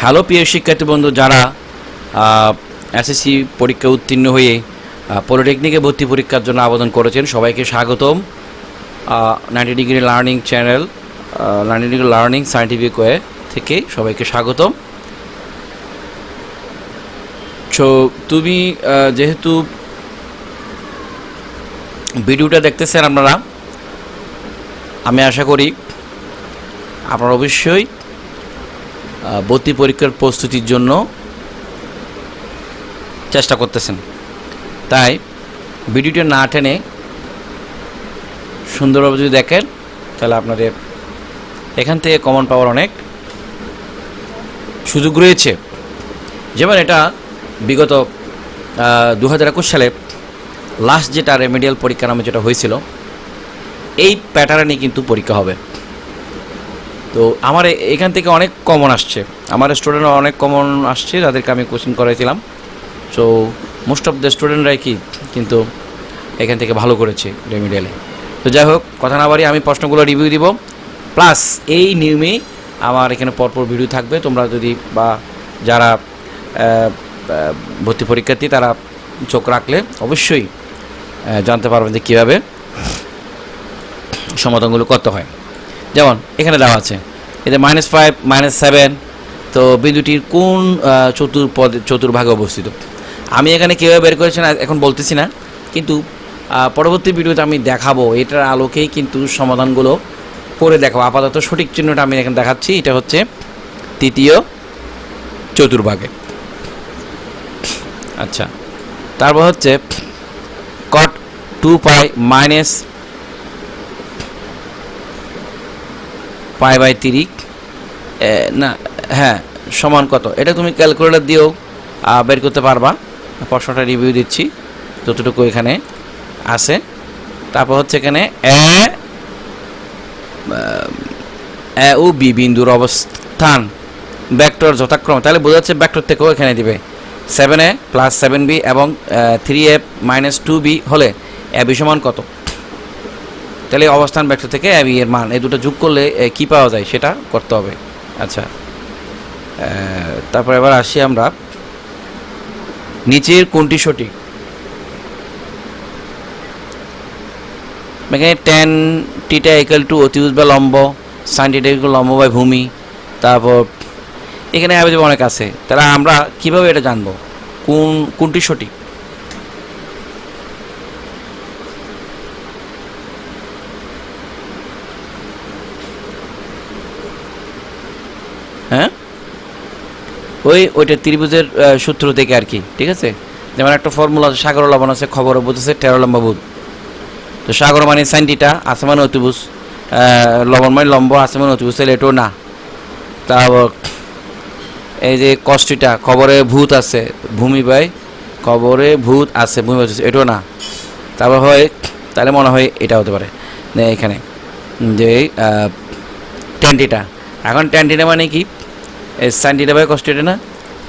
Hello প্রিয় শিক্ষার্থী বন্ধু, যারা এসএসসি পরীক্ষা উত্তীর্ণ হয়ে পলিটেকনিকে ভর্তি পরীক্ষার জন্য আবেদন করেছেন, সবাইকে স্বাগতম। Ninety degree learning channel ninety degree learning scientific way থেকে সবাইকে স্বাগতম। সো তুমি যেহেতু ভিডিওটা দেখতেছেন আপনারা, আমি আশা করি আপনারা অবশ্যই ভর্তি পরীক্ষার প্রস্তুতির জন্য চেষ্টা করতেছেন। তাই ভিডিওটা না টেনে সুন্দরভাবে যদি দেখেন, তাহলে আপনাদের এখান থেকে কমন পাওয়ার অনেক সুযোগ রয়েছে। যেমন এটা বিগত দু হাজার একুশ সালে লাস্ট যেটা রেমেডিয়াল পরীক্ষা নামে যেটা হয়েছিল, এই প্যাটার্নে কিন্তু পরীক্ষা হবে। তো আমার এখান থেকে অনেক কমন আসছে। আমার স্টুডেন্ট অনেক কমন আসছে, যাদেরকে আমি কোচিং করাইছিলাম। সো মোস্ট অফ দ্য স্টুডেন্টরাই কি, কিন্তু এখান থেকে ভালো করেছে রেমিডিয়ালে তো যাই হোক, কথা না বাড়ি আমি প্রশ্নগুলো রিভিউ দিব। প্লাস এই নিয়মে আমার এখানে পরপর ভিডিও থাকবে। তোমরা যদি বা যারা ভর্তি পরীক্ষার্থী, তারা চোখ রাখলে অবশ্যই জানতে পারবেন যে কীভাবে সমাধানগুলো করতে হয়। যেমন এখানে দেওয়া আছে। এতে মাইনাস ফাইভ মাইনাস সেভেন তো বিন্দুটির কোন চতুর্পদ চতুর্ভাগে অবস্থিত। আমি এখানে কীভাবে বের করেছি না, এখন বলতেছি না, কিন্তু পরবর্তী ভিডিওতে আমি দেখাবো, এটার আলোকেই কিন্তু সমাধানগুলো করে দেখাবো। আপাতত সঠিক চিহ্নটা আমি এখানে দেখাচ্ছি, এটা হচ্ছে তৃতীয় চতুর্ভাগে। আচ্ছা তারপর হচ্ছে cot two pi minus pi by three এ, না হ্যাঁ সমান কত? এটা তুমি ক্যালকুলেটর দিয়েও বের করতে পারবা। প্রশ্নটা রিভিউ দিচ্ছি যতটুকু এখানে আছে। তারপর হচ্ছে এখানে এ ও বি বিন্দুর অবস্থান। ব্যাক্টর যথাক্রমে তাহলে বোঝা যাচ্ছে ব্যাক্টর থেকেও এখানে দিবে। Seven A plus seven B এবং three A minus two B হলে এ বি সমান কত? তাহলে অবস্থান ভেক্টর থেকে এবি এর মান, এই দুটো যোগ করলে কি পাওয়া যায়? সেটা করতে হবে। আচ্ছা। তারপর এবার আসি আমরা। নিচের কোনটি সঠিক? এখানে টেন টিটা ইকাল টু অতিভুজ বা লম্ব সাইন ইকুয়াল লম্ব বা ভূমি, তারপর এখানে অ্যাভেলেবল অনেক আছে, তাহলে আমরা কীভাবে এটা জানব? কোন, কোনটি সঠিক? ওই, ওইটা ত্রিভুজের সূত্র থেকে আর কি, ঠিক আছে? যেমন একটা ফর্মুলা আছে, সাগর লবণ আছে খবর বুধ আছে তেরো লম্বা বুধ। তো সাগর মানে সাইনটিটা আসমান অতিভুজ লবণ মানে লম্ব, আসমান অতিভুজ, তাহলে এটাও না। তারপর, এই যে কষ্টিটা, খবরে ভূত আছে, ভূমি বাই খবরে ভূত আছে, ভূমি এটাও না। তারপর হয়, তাহলে মনে হয় এটা হতে পারে, এখানে, যে টেন্টিটা এখন টেন্টিটা মানে কি? সাইনটিটা বাই কষ্টিটা না?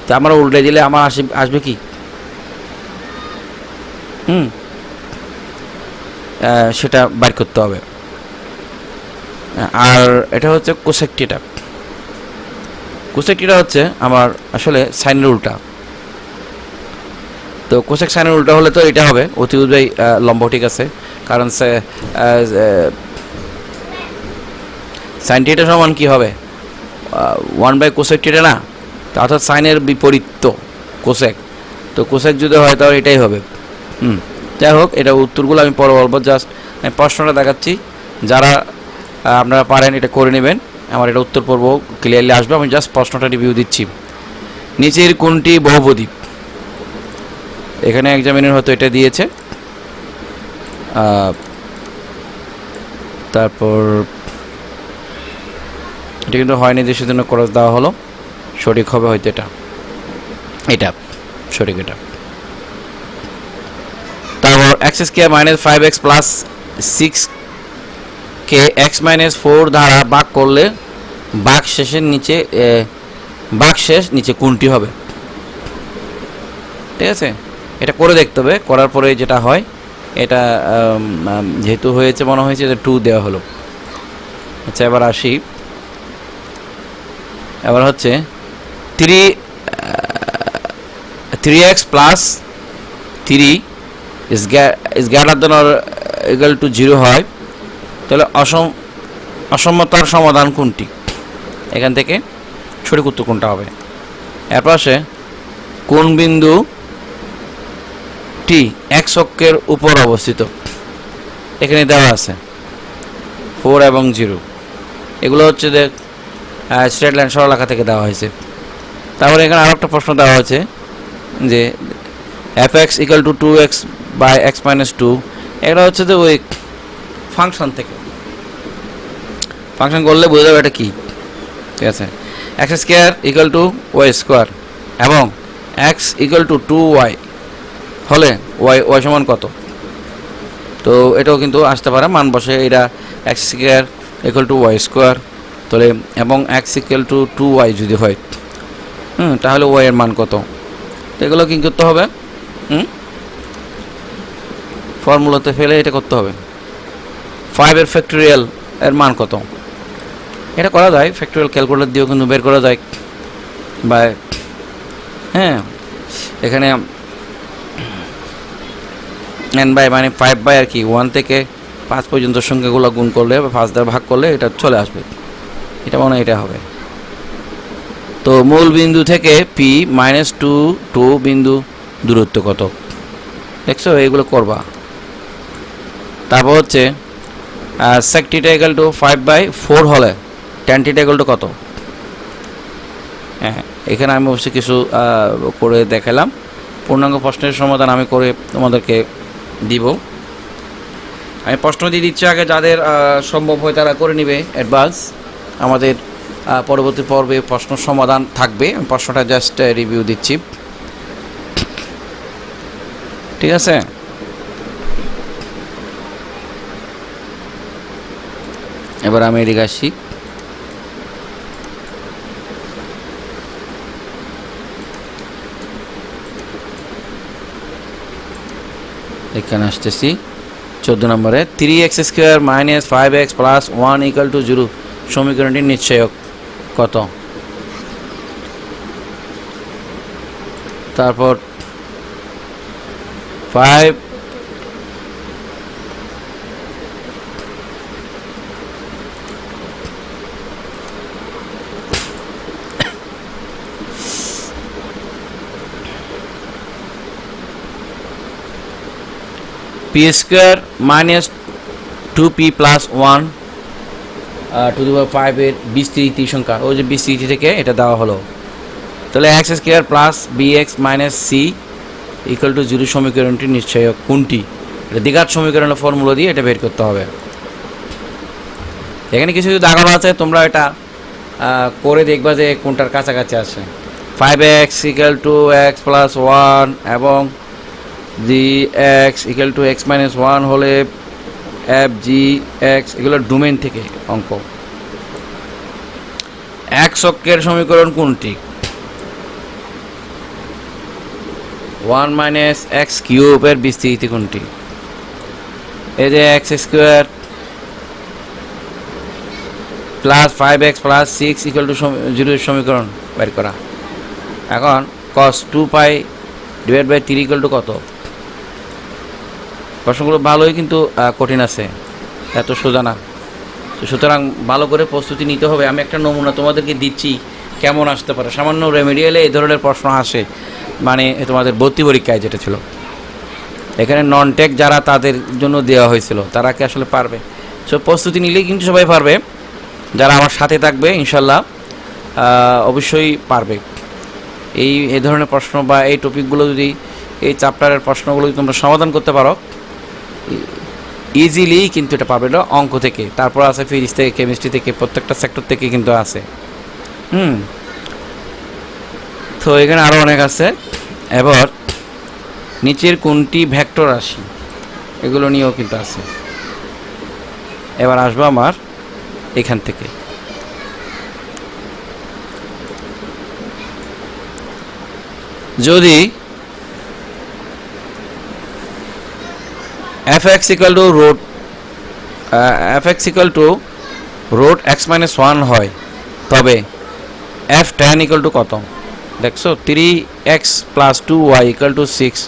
তো আমার উল্টে দিলে আমার আসে আসবে কি? হুম। সেটা বাইর করতে হবে। আর এটা হচ্ছে কোসেকটিটা কোসেকটিটা হচ্ছে আমার আসলে সাইনের উল্টা। তো কোসেক সাইনের উল্টা হলে তো এটা হবে, অতি উদয় লম্ব ঠিক আছে। কারণ সে সাইন টিটা সমান কি হবে? ওয়ান বাই কোসেক টিটা না? অর্থাৎ সাইনের বিপরীত কোসেক তো কোসেক যদি হয় তাহলে এটাই হবে। হুম, যাই হোক, এটা উত্তরগুলো আমি পরে বলব। জাস্ট আমি প্রশ্নটা দেখাচ্ছি। যারা আপনারা পারেন এটা করে নেবেন। আমার এটা উত্তর পর্ব ক্লিয়ারলি আসবে। আমি জাস্ট প্রশ্নটা রিভিউ দিচ্ছি। নিচের কোনটি বহুপদী এখানে এক্সামিনের হয়তো এটা দিয়েছে। তারপর এটা কিন্তু হয়নি দেশের জন্য খরচ দেওয়া হলো। সঠিক হবে হয়তো এটা। এটা, সঠিক এটা। তারপর x square minus five x plus six কে এক্স মাইনাস ফোর দ্বারা ভাগ করলে বাঘ শেষের নিচে বাঘ শেষ নিচে কোনটি হবে? ঠিক আছে? এটা করে দেখতে হবে। করার পরে যেটা হয়, এটা যেহেতু হয়েছে, মনে হয়েছে যে টু দেওয়া হলো। আচ্ছা এবার আসি। এবার হচ্ছে three three x plus three is greater than equal to zero হয়। তাহলে অসম অসম্মতার সমাধান কোনটি? এখান থেকে সঠিক উত্তর কোনটা হবে? এর পাশে কোন বিন্দু টি এক অক্ষের উপর অবস্থিত? এখানে দেওয়া আছে। ফোর এবং জিরো এগুলো হচ্ছে যে স্ট্রেট লাইন সরলাখা থেকে দেওয়া হয়েছে। তারপরে এখানে আরও একটা প্রশ্ন দেওয়া হয়েছে যে f x equal to two x by x minus two এটা হচ্ছে যে ওই ফাংশন থেকে। ফাংশন করলে বোঝা যাবে এটা কী? ঠিক আছে? X square equal to y square এবং x equal to two y হলে ওয়াই ওয়াই সমান কত? তো এটাও কিন্তু আসতে পারে, মান বসে এটা x square equal to y square তাহলে এবং x equal to two y যদি হয়, হুম, তাহলে ওয়াই এর মান কত? এগুলো কি করতে হবে? হুম? ফর্মুলাতে ফেলে এটা করতে হবে। ফাইভের ফ্যাক্টরিয়াল এর মান কত? এটা করা যায় ফ্যাক্টরিয়াল ক্যালকুলেটর দিয়েও কিন্তু বের করা যায়। বা হ্যাঁ এখানে এন বাই মানে ফাইভ বাই আর কি ওয়ান থেকে পাঁচ পর্যন্ত সংখ্যাগুলো গুণ করলে বা পাঁচ দ্বারা ভাগ করলে এটা চলে আসবে। এটা মনে হয় এটা হবে। তো মূল বিন্দু থেকে পি মাইনাস টু টু বিন্দু দূরত্ব কত? দেখছ? এইগুলো করবা। তারপর হচ্ছে sec theta equal to five by four হলে টেন টিটা ইকাল টু কত? হ্যাঁ এখানে আমি অবশ্যই কিছু করে দেখালাম। পূর্ণাঙ্গ প্রশ্নের সমাধান আমি করে তোমাদেরকে দিব। আমি প্রশ্ন দিয়ে দিচ্ছি আগে যাদের সম্ভব হয় তারা করে নেবে অ্যাডভান্স আমাদের পরবর্তী পর্বে প্রশ্ন সমাধান থাকবে। প্রশ্নটা জাস্ট রিভিউ দিচ্ছি। ঠিক আছে? এবার আমি এদিকে আসছি এখানে আসতেছি। চোদ্দ নম্বরে three x square minus five x plus one equal to zero সমীকরণটির নিশ্চয়ক কত? তারপর five square minus two p plus one two the ফাইভের বিস্তৃতি সংখ্যা ওই যে বিস্তৃতি থেকে এটা দেওয়া হলো। তাহলে x square plus b x minus c equal to zero সমীকরণটি নিশ্চয়ক কোনটি? এটা দ্বিঘাত সমীকরণের ফর্মুলা দিয়ে এটা বের করতে হবে। এখানে কিছু কিছু দাগানো আছে, তোমরা এটা করে দেখবা যে কোনটার কাছাকাছি আছে। Five x equal to x plus one এবং g x equal to x minus one হলে এফ জি এক্স এগুলো ডোমেন থেকে অঙ্ক। এক অক্ষের সমীকরণ কোনটি? ওয়ান মাইনাস এক্স কিউবের বিস্তৃতি কোনটি? এই যে x square plus five x plus six equal to জিরোর সমীকরণ বের করা। এখন cos two pi divide by three equal to কত? প্রশ্নগুলো ভালোই কিন্তু কঠিন আছে। এত সোজা না। তো সুতরাং ভালো করে প্রস্তুতি নিতে হবে। আমি একটা নমুনা তোমাদেরকে দিচ্ছি, কেমন আসতে পারে। সামান্য রেমেডিয়ালে এই ধরনের প্রশ্ন আসে। মানে তোমাদের ভর্তি পরীক্ষায় যেটা ছিল। এখানে নন টেক যারা তাদের জন্য দেওয়া হয়েছিল, তারা কি আসলে পারবে? সো প্রস্তুতি নিলেই কিন্তু সবাই পারবে। যারা আমার সাথে থাকবে ইনশাল্লাহ অবশ্যই পারবে। এই এই ধরনের প্রশ্ন বা এই টপিকগুলো যদি, এই চ্যাপ্টারের প্রশ্নগুলো যদি তোমরা সমাধান করতে পারো ইজিলি কিন্তু এটা পাবে না, অঙ্ক থেকে। তারপর আছে ফিজিক্স থেকে কেমিস্ট্রি থেকে, প্রত্যেকটা সেক্টর থেকে কিন্তু আছে। হুম। তো এখানে আরও অনেক আছে। এবার, নিচের কোনটি ভেক্টর রাশি? এগুলো নিয়েও কিন্তু আছে। এবার আসব আমার এখান থেকে। যদি f x equal to root f x equal to root x minus one হয়, তবে এফ টেন ইকাল টু কত? দেখছ three x plus two y equal to six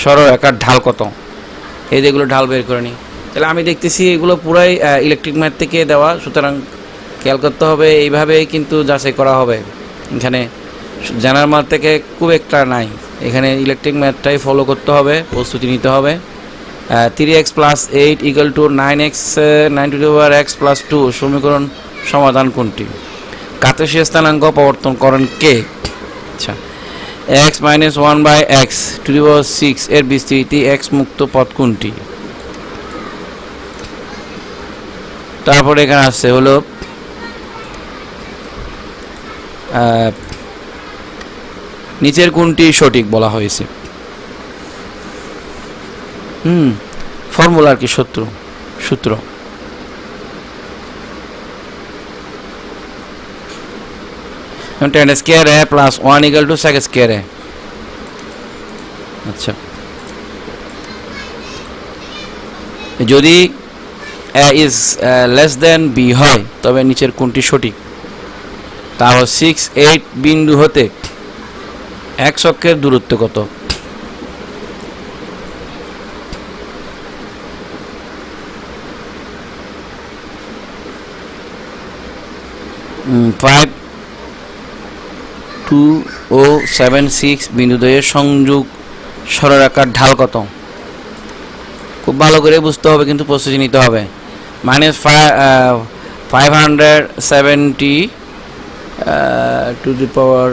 সরলরেখার ঢাল কত? এই যেগুলো ঢাল বের করে নিই তাহলে আমি দেখতেছি এগুলো পুরাই ইলেকট্রিক ম্যাথ থেকে দেওয়া, সুতরাং খেয়াল করতে হবে, এইভাবেই কিন্তু যাচাই করা হবে। এখানে জানার ম্যাথ থেকে খুব একটা নাই। এখানে ইলেকট্রিক ম্যাথটাই ফলো করতে হবে, প্রস্তুতি নিতে হবে। Three x plus eight equal to nine x nine two over x plus two সমীকরণ সমাধান কোনটি? কাতেশীয় স্থানাঙ্ক প্রবর্তন করেন কে আচ্ছা। X minus one by x two the power six এর বিস্তৃতি এক্স মুক্ত পথ কোনটি? তারপরে এখানে আসছে হলো নিচের কোনটি সঠিক বলা হয়েছে? হুম ফর্মুলার কি সূত্র সূত্র। Ten square A plus one equal to sec square A আচ্ছা। যদি A is less than B হয়, তবে নিচের কোনটি সঠিক? তাহলে সিক্স এইট বিন্দু হতে এক অক্ষের দূরত্ব কত? ফাইভ টু ও সেভেন সিক্স বিন্দুদ্বয়ের সংযোগ সরলরেখার ঢাল কত? খুব ভালো করে বুঝতে হবে, কিন্তু প্রস্তুতি নিতে হবে। Minus five hundred seventy two the power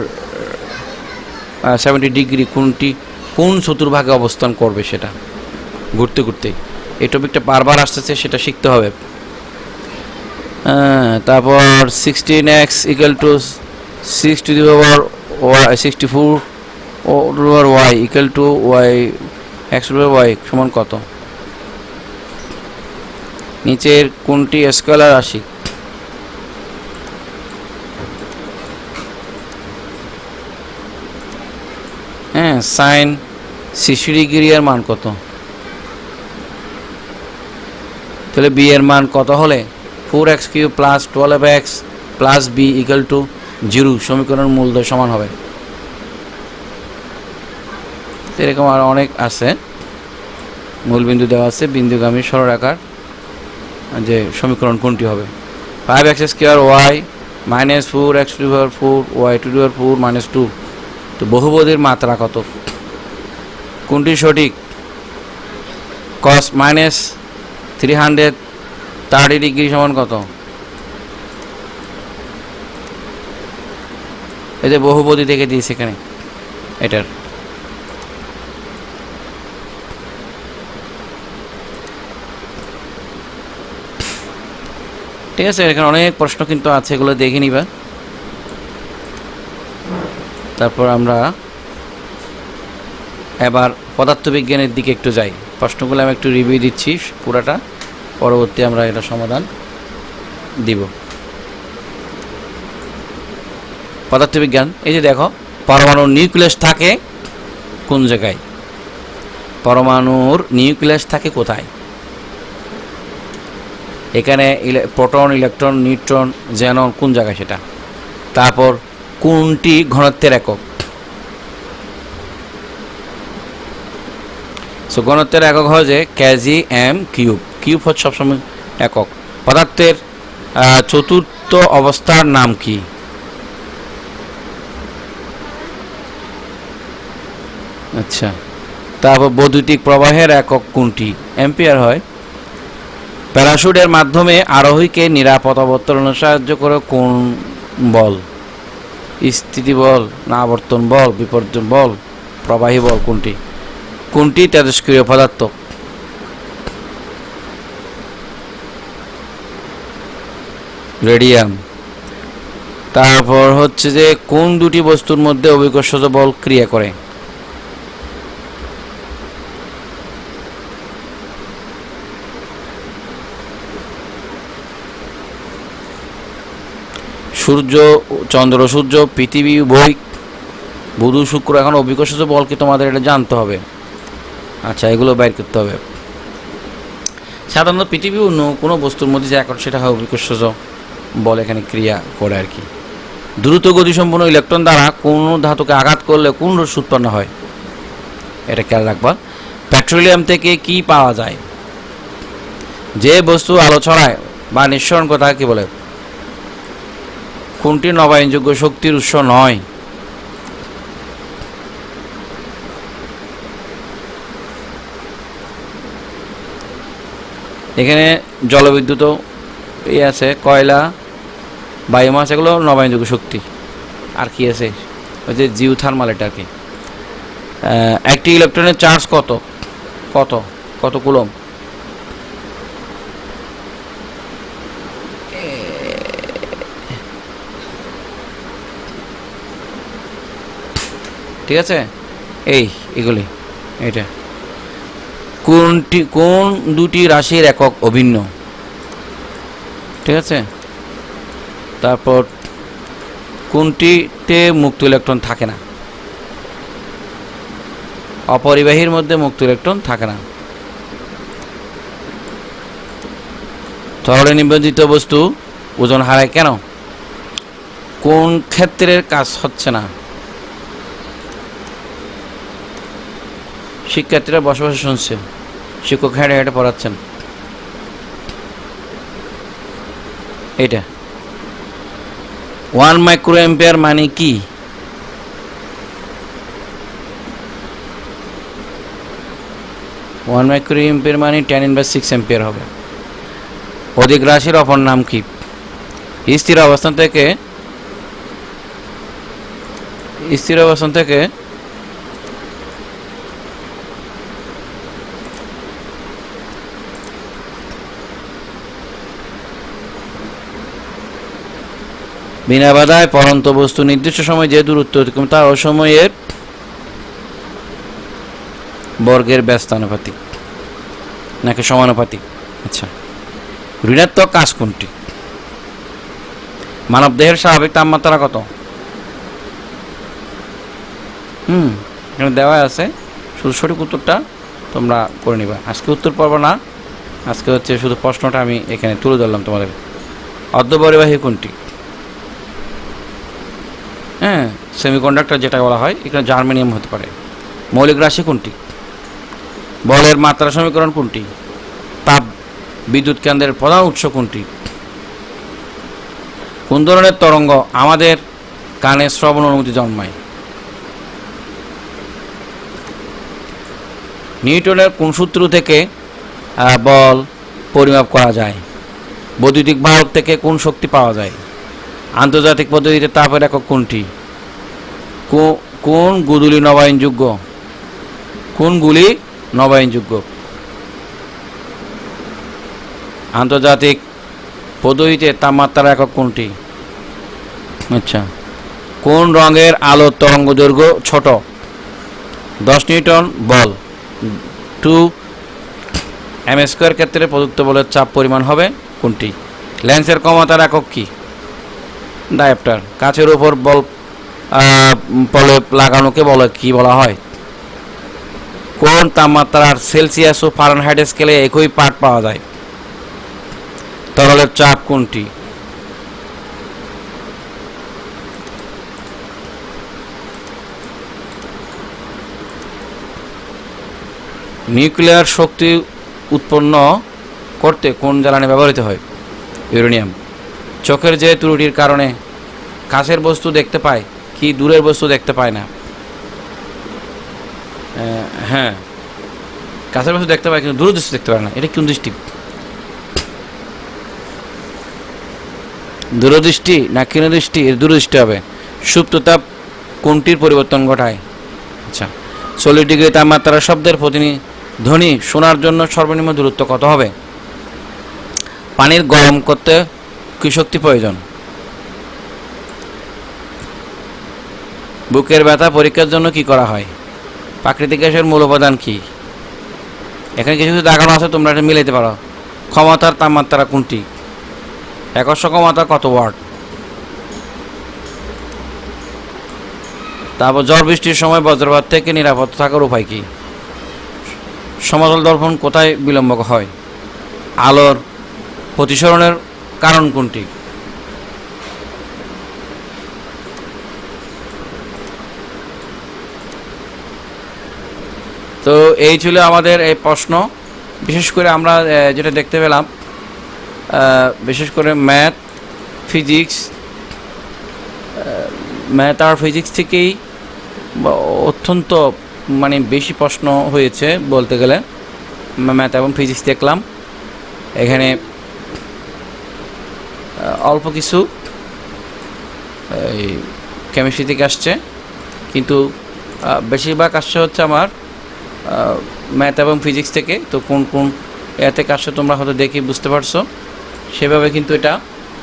seventy degree কোনটি, কোন চতুর্ভাগে অবস্থান করবে সেটা? ঘুরতে ঘুরতে। এই টপিকটা বারবার আসতেছে, সেটা শিখতে হবে। তারপর sixteen x equal to six two the power y sixty four O two power y equal to y x two y সমান কত? নিচের কোনটি স্কেলার রাশি? হ্যাঁ সাইন সিক্সটি ডিগ্রি এর মান কত? তাহলে বি এর মান কত হলে? Four x q plus twelve x plus b equal to zero সমীকরণ মূলদয় সমান হবে। এরকম আর অনেক আছে। মূল বিন্দু দেওয়া আছে, বিন্দুগামী সরলরেখার যে সমীকরণ কোনটি হবে? Five x square y minus four x two power four y two power four minus two তো বহুপদীর মাত্রা কত? কোনটি সঠিক? Cos minus three hundred thirty degree সমান কত? যে বহুপদী থেকে দিয়েছে এখানে, এটার। ঠিক আছে, এখানে অনেক প্রশ্ন কিন্তু আছে, এগুলো দেখে নিবা। তারপর আমরা এবার পদার্থবিজ্ঞানের দিকে একটু যাই। প্রশ্নগুলো আমি একটু রিভিউ দিচ্ছি পুরাটা। পরবর্তী আমরা এটা সমাধান দিব। পদার্থবিজ্ঞান, এই যে দেখো পরমাণুর নিউক্লিয়াস থাকে কোন জায়গায়? পরমাণুর নিউক্লিয়াস থাকে কোথায়? এখানে প্রোটন, ইলেকট্রন, নিউট্রন, জেনন, কোন জায়গায় সেটা? তারপর কোনটি ঘনত্বের একক? সো ঘনত্বের একক হয় যে কেজি এম কিউব। কিউব হচ্ছে সবসময় একক। পদার্থের চতুর্থ অবস্থার নাম কি? আচ্ছা তারপর বৈদ্যুতিক প্রবাহের একক কোনটি? অ্যাম্পিয়ার হয়। প্যারাশুটের মাধ্যমে আরোহীকে নিরাপদ অবতরণে সাহায্য করে কোন বল? স্থিতি বল না আবর্তন বল, বিপর্যয় বল, প্রবাহী বল কোনটি? কোনটি তেজস্ক্রিয় পদার্থ? রেডিয়াম। তারপর হচ্ছে যে কোন দুটি বস্তুর মধ্যে অভিকর্ষজ বল ক্রিয়া করে? সূর্য, চন্দ্র, সূর্য, পৃথিবী উভয় বুধ, শুক্র, এখন অভিকর্ষজ বলকে তোমাদের এটা জানতে হবে। আচ্ছা এগুলো বাইর করতে হবে। সাধারণত পৃথিবী অন্য কোনো বস্তুর মধ্যে যে এখন সেটা হয় অভিকর্ষজ। বল এখানে ক্রিয়া করে আর কি। দ্রুত গতিসম্পন্ন ইলেকট্রন দ্বারা কোন ধাতুকে আঘাত করলে কোন রোষ উৎপন্ন হয়, এটা খেয়াল রাখবা। পেট্রোলিয়াম থেকে কি পাওয়া যায়? যে বস্তু আলো ছড়ায় বা নিঃসরণ তাকে কি বলে? কোনটি নবায়নযোগ্য শক্তির উৎস নয়? এখানে জলবিদ্যুৎও এই আছে, কয়লা বায়োমাস এগুলো নবায়নযোগ্য শক্তি। আর কি আছে? ওই যে জিও থার্মাল এটা আর কি। একটি ইলেকট্রনের চার্জ কত? কত? কত কুলম? ঠিক আছে? এই, এগুলি এটা কোনটি, কোন দুটি রাশির একক অভিন্ন? ঠিক আছে? তারপর কোনটিতে মুক্ত ইলেকট্রন থাকে না? অপরিবাহীর মধ্যে মুক্ত ইলেকট্রন থাকে না। তরলে নিবেদিত বস্তু ওজন হারায় কেন? কোন ক্ষেত্রের কাজ হচ্ছে না? শিক্ষার্থীরা বসে বসে শুনছে। শিক্ষক হেঁটে হেঁটে পড়াচ্ছেন। এটা। ওয়ান মাইক্রো এম্পিয়ার মানে কি? ওয়ান মাইক্রো এম্পিয়ার মানে টেন ইনভার সিক্স এম্পিয়ার হবে। অধিক রাশির অপর নাম কি? স্থির অবস্থান থেকে স্থির অবস্থান থেকে বিনা বাধায় পরন্ত বস্তু নির্দিষ্ট সময় যে দূরত্ব অতিক্রম, তা অসময়ের বর্গের ব্যস্তানুপাতিক, নাকি সমানুপাতিক? আচ্ছা। ঋণাত্মক কাজ কোনটি? মানব দেহের স্বাভাবিক তাপমাত্রা কত? হুম, এখানে দেওয়া আছে। শুধু সঠিক উত্তরটা তোমরা করে নিবা। আজকে উত্তর পারব না। আজকে হচ্ছে শুধু প্রশ্নটা আমি এখানে তুলে ধরলাম তোমাদের। অর্ধপরিবাহী কোনটি? হ্যাঁ সেমিকন্ডাক্টর যেটা বলা হয়, এখানে জার্মেনিয়াম হতে পারে। মৌলিক রাশি কোনটি? বলের মাত্রা সমীকরণ কোনটি? তাপ বিদ্যুৎ কেন্দ্রের প্রধান উৎস কোনটি? কোন ধরনের তরঙ্গ আমাদের কানে শ্রবণ অনুমতি জন্মায়? নিউটনের কোন সূত্র থেকে বল পরিমাপ করা যায়? বৈদ্যুতিক ভারত থেকে কোন শক্তি পাওয়া যায়? আন্তর্জাতিক পদ্ধতিতে তাপের একক কোনটি? কোন গুলি নবায়নযোগ্য? কোনগুলি নবায়নযোগ্য? আন্তর্জাতিক পদ্ধতিতে তাপমাত্রার একক কোনটি? আচ্ছা। কোন রঙের আলোর তরঙ্গ দৈর্ঘ্য ছোট? দশ নিউটন বল। টু এম স্কোয়ার ক্ষেত্রে প্রযুক্ত বলের চাপ পরিমাণ হবে কোনটি? লেন্সের ক্ষমতার একক কী? ডায়াপ্টার। কাচের উপর বল প্রলেপ লাগানোকে বলে, কি বলা হয়? কোন তাপমাত্রার সেলসিয়াস ও ফারেনহাইট স্কেলে একই পাঠ পাওয়া যায়? তরলের চাপ কোনটি? নিউক্লিয়ার শক্তি উৎপন্ন করতে কোন জ্বালানি ব্যবহৃত হয়? ইউরেনিয়াম। চোখের যে ত্রুটির কারণে কাছের বস্তু দেখতে পায় কি দূরের বস্তু দেখতে পায় না। হ্যাঁ। কাছের বস্তু দেখতে পায়, কিন্তু দূরের দৃষ্টি দেখতে পায় না। এটা কোন দৃষ্টি? দূরদৃষ্টি না দৃষ্টি, এর দূরদৃষ্টি হবে। সুপ্ততাপ কোনটির পরিবর্তন ঘটায়? আচ্ছা। চল্লিশ ডিগ্রি তাপমাত্রা শব্দের প্রতিনি ধ্বনি শোনার জন্য সর্বনিম্ন দূরত্ব কত হবে? পানির গরম করতে কি শক্তি প্রয়োজন? বুকের ব্যথা পরীক্ষার জন্য কি করা হয়? প্রাকৃতিক গ্যাসের মূল উপাদান কি? এখানে কিছু কিছু দেখানো আছে, তোমরা এটা মিলাইতে পারো। ক্ষমতার তাপমাত্রা কোনটি? একশ ক্ষমতা কত ওয়াট? তারপর ঝড় বৃষ্টির সময় বজ্রপাত থেকে নিরাপদ থাকার উপায় কি? সমতল দর্পণ কোথায় বিলম্ব হয়? আলোর প্রতিসরণের কারণ কোনটি? তো এই ছিল আমাদের এই প্রশ্ন। বিশেষ করে আমরা যেটা দেখতে পেলাম বিশেষ করে ম্যাথ, ফিজিক্স ম্যাথ আর ফিজিক্স থেকেই অত্যন্ত মানে বেশি প্রশ্ন হয়েছে বলতে গেলে। ম্যাথ এবং ফিজিক্স দেখলাম। এখানে অল্প কিছু, এই কেমিস্ট্রি থেকে আসছে। কিন্তু বেশিরভাগ আসছে হচ্ছে আমার ম্যাথ এবং ফিজিক্স থেকে, তো কোন কোন এতে আসছে তোমরা হয়তো দেখে বুঝতে পারছ, সেভাবে কিন্তু এটা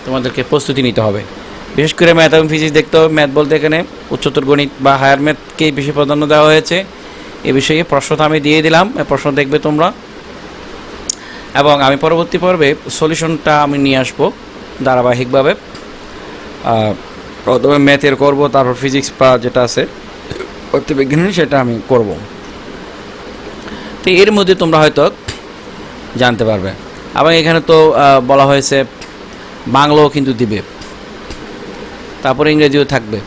তোমাদেরকে প্রস্তুতি নিতে হবে। বিশেষ করে ম্যাথ এবং ফিজিক্স দেখতে হবে ম্যাথ বলতে এখানে উচ্চতর গণিত বা হায়ার ম্যাথকেই বেশি প্রাধান্য দেওয়া হয়েছে, এ বিষয়ে প্রশ্নটা আমি দিয়ে দিলাম প্রশ্ন দেখবে তোমরা। এবং আমি পরবর্তী পর্বে সলিউশনটা আমি নিয়ে আসব ধারাবাহিকভাবে। প্রথমে ম্যাথের করব, তারপর ফিজিক্স বা যেটা আছে পদার্থবিজ্ঞানের সেটা আমি করব। তো এর মধ্যে তোমরা হয়তো জানতে পারবে। এবং এখানে তো বলা হয়েছে, বাংলাও কিন্তু দিবে। তারপরে ইংরেজিও থাকবে।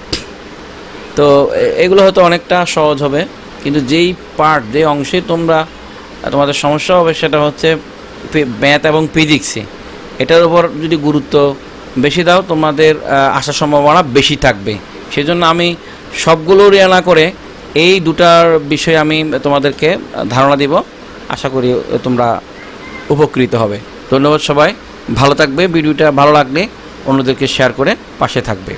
তো এগুলো হয়তো অনেকটা সহজ হবে। কিন্তু যেই পার্ট যে অংশে তোমরা তোমাদের সমস্যা হবে সেটা হচ্ছে ম্যাথ এবং ফিজিক্সে এটার উপর যদি গুরুত্ব বেশি দাও, তোমাদের আসার সম্ভাবনা বেশি থাকবে। সেজন্য আমি সবগুলো রিয়া না করে এই দুটার বিষয়ে আমি তোমাদেরকে ধারণা দিব। আশা করি তোমরা উপকৃত হবে। ধন্যবাদ সবাই। ভালো থাকবে। ভিডিওটা ভালো লাগলে অন্যদেরকে শেয়ার করে পাশে থাকবে।